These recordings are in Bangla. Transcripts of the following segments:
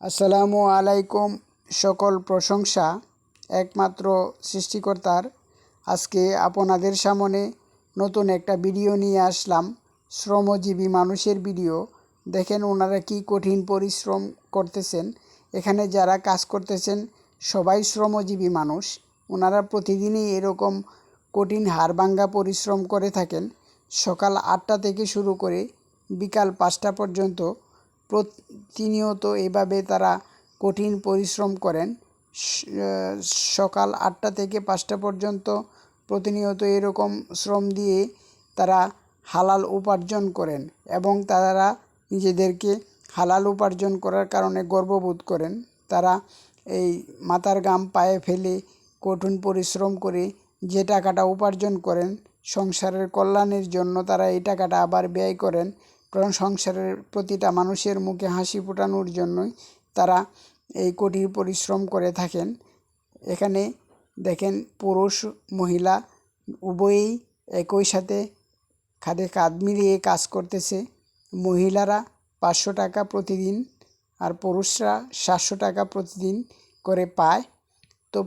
আসসালামু আলাইকুম, সকল প্রশংসা একমাত্র সৃষ্টিকর্তার। আজকে আপনাদের সামনে নতুন একটা ভিডিও নিয়ে আসলাম, শ্রমজীবী মানুষের ভিডিও। দেখেন ওনারা কি কঠিন পরিশ্রম করতেছেন। এখানে যারা কাজ করতেছেন, সবাই শ্রমজীবী মানুষ। ওনারা প্রতিদিনই এরকম কঠিন হাড়ভাঙ্গা পরিশ্রম করে থাকেন। সকাল আটটা থেকে শুরু করে বিকাল পাঁচটা পর্যন্ত প্রতিনিয়ত এভাবে তারা কঠিন পরিশ্রম করেন। সকাল আটটা থেকে পাঁচটা পর্যন্ত প্রতিনিয়ত এরকম শ্রম দিয়ে তারা হালাল উপার্জন করেন এবং তারা নিজেদেরকে হালাল উপার্জন করার কারণে গর্ববোধ করেন। তারা এই মাথার গাম পায়ে ফেলে কঠিন পরিশ্রম করে যে টাকাটা উপার্জন করেন, সংসারের কল্যাণের জন্য তারা এই টাকাটা আবার ব্যয় করেন। কারণ সংসারের প্রতিটা মানুষের মুখে হাসি ফোটানোর জন্যই তারা এই কঠিন পরিশ্রম করে থাকেন। এখানে দেখেন পুরুষ, মহিলা উভয়েই একই সাথে খাদে কাঁধ মিলিয়ে কাজ করতেছে। মহিলারা পাঁচশো টাকা প্রতিদিন আর পুরুষরা সাতশো টাকা প্রতিদিন করে পায়। তো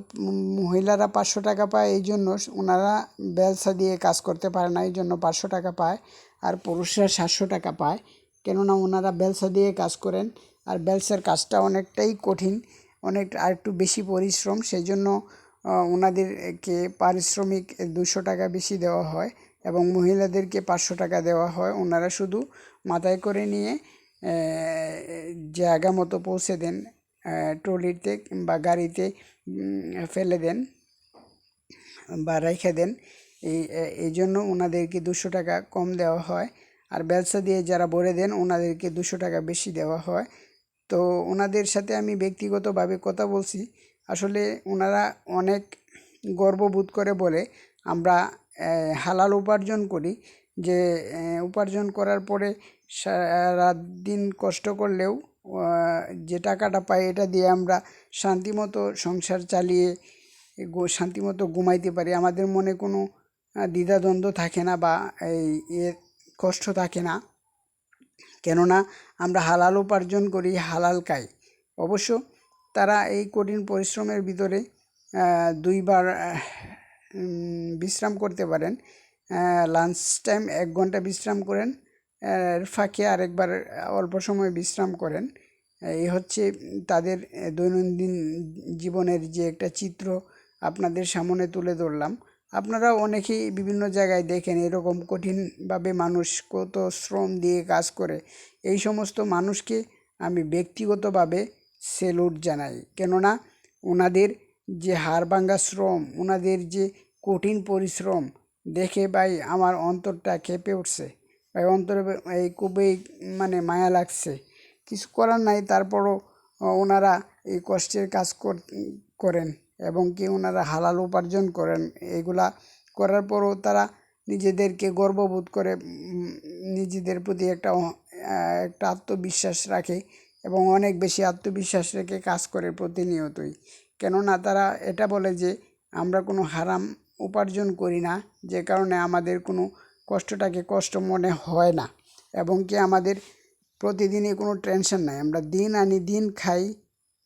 মহিলারা পাঁচশো টাকা পায়, এই জন্য ওনারা ব্যবসা দিয়ে কাজ করতে পারে না, এই জন্য পাঁচশো টাকা পায়। আর পুরুষরা সাতশো টাকা পায়। কেননা ওনারা ব্যবসা দিয়ে কাজ করেন আর ব্যবসার কাজটা অনেকটাই কঠিন, অনেক আর একটু বেশি পরিশ্রম সেই জন্য ওনাদেরকে পারিশ্রমিক দুশো টাকা বেশি দেওয়া হয় এবং মহিলাদেরকে পাঁচশো টাকা দেওয়া হয়। ওনারা শুধু মাথায় করে নিয়ে জায়গা মতো পৌঁছে দেন ট্রলিতে বা গাড়িতে ফেলে দেন বা রেখে দেন। এই এই জন্য ওনাদেরকে দুশো টাকা কম দেওয়া হয়। আর ব্যবসা দিয়ে যারা ভরে দেন, ওনাদেরকে দুশো টাকা বেশি দেওয়া হয়। তো ওনাদের সাথে আমি ব্যক্তিগতভাবে কথা বলছি। আসলে ওনারা অনেক গর্ববোধ করে বলে, আমরা হালাল উপার্জন করি। যে উপার্জন করার পরে সারা দিন কষ্ট করলেও যে টাকাটা পাই এটা দিয়ে আমরা শান্তিমতো সংসার চালিয়ে শান্তিমতো ঘুমাইতে পারি। আমাদের মনে কোনো দ্বিধাদ্বন্দ্ব থাকে না বা এই কষ্ট থাকে না। কেননা আমরা হালাল উপার্জন করি, হালাল খাই। অবশ্য তারা এই কঠিন পরিশ্রমের ভিতরে দুইবার বিশ্রাম করতে পারেন। লাঞ্চ টাইম এক ঘণ্টা বিশ্রাম করেন ফাঁকে আরেকবার অল্প সময় বিশ্রাম করেন। এই হচ্ছে তাদের দৈনন্দিন জীবনের যে একটা চিত্র আপনাদের সামনে তুলে ধরলাম। আপনারা অনেকেই বিভিন্ন জায়গায় দেখেন এরকম কঠিনভাবে মানুষ কত শ্রম দিয়ে কাজ করে। এই সমস্ত মানুষকে আমি ব্যক্তিগতভাবে সেলুট জানাই। কেননা ওনাদের যে হাড়ভাঙ্গা শ্রম, ওনাদের যে কঠিন পরিশ্রম, দেখে ভাই আমার অন্তরটা কেঁপে উঠছে। ভাই অন্তরে এই খুবই মানে মায়া লাগছে। কিছু করার নাই, তারপরও ওনারা এই কষ্টের কাজ করেন। এবং কি ওনারা হালাল উপার্জন করেন, এগুলা করার পরও তারা নিজেদেরকে গর্ববোধ করে নিজেদের প্রতি একটা একটা আত্মবিশ্বাস রাখে এবং অনেক বেশি আত্মবিশ্বাস রেখে কাজ করে প্রতিনিয়তই। কেননা তারা এটা বলে যে, আমরা কোনো হারাম উপার্জন করি না, যে কারণে আমাদের কোনো কষ্টটাকে কষ্ট মনে হয় না এবং কি আমাদের প্রতিদিনই কোনো টেনশন নাই। আমরা দিন আনি দিন খাই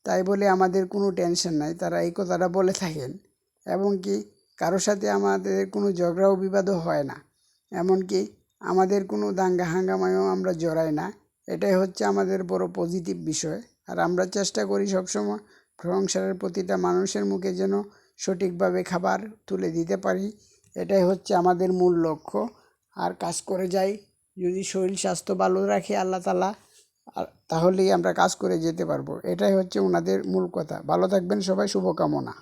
তাই বলে আমাদের কোনো টেনশন নাই, তারা এই কথাটা বলে থাকেন। এবং কি কারোর সাথে আমাদের কোনো ঝগড়াও বিবাদও হয় না। এমনকি আমাদের কোনো দাঙ্গা হাঙ্গামায়ও আমরা জড়াই না। এটাই হচ্ছে আমাদের বড় পজিটিভ বিষয়। আর আমরা চেষ্টা করি সবসময় সংসারের প্রতিটা মানুষের মুখে যেন সঠিকভাবে খাবার তুলে দিতে পারি। এটাই হচ্ছে আমাদের মূল লক্ষ্য। আর কাজ করে যাই, যদি শরীর স্বাস্থ্য ভালো রাখে আল্লাহ তালা তাহলেই আমরা কাজ করে যেতে পারব। এটাই হচ্ছে ওনাদের মূল কথা। ভালো থাকবেন সবাই, শুভকামনা।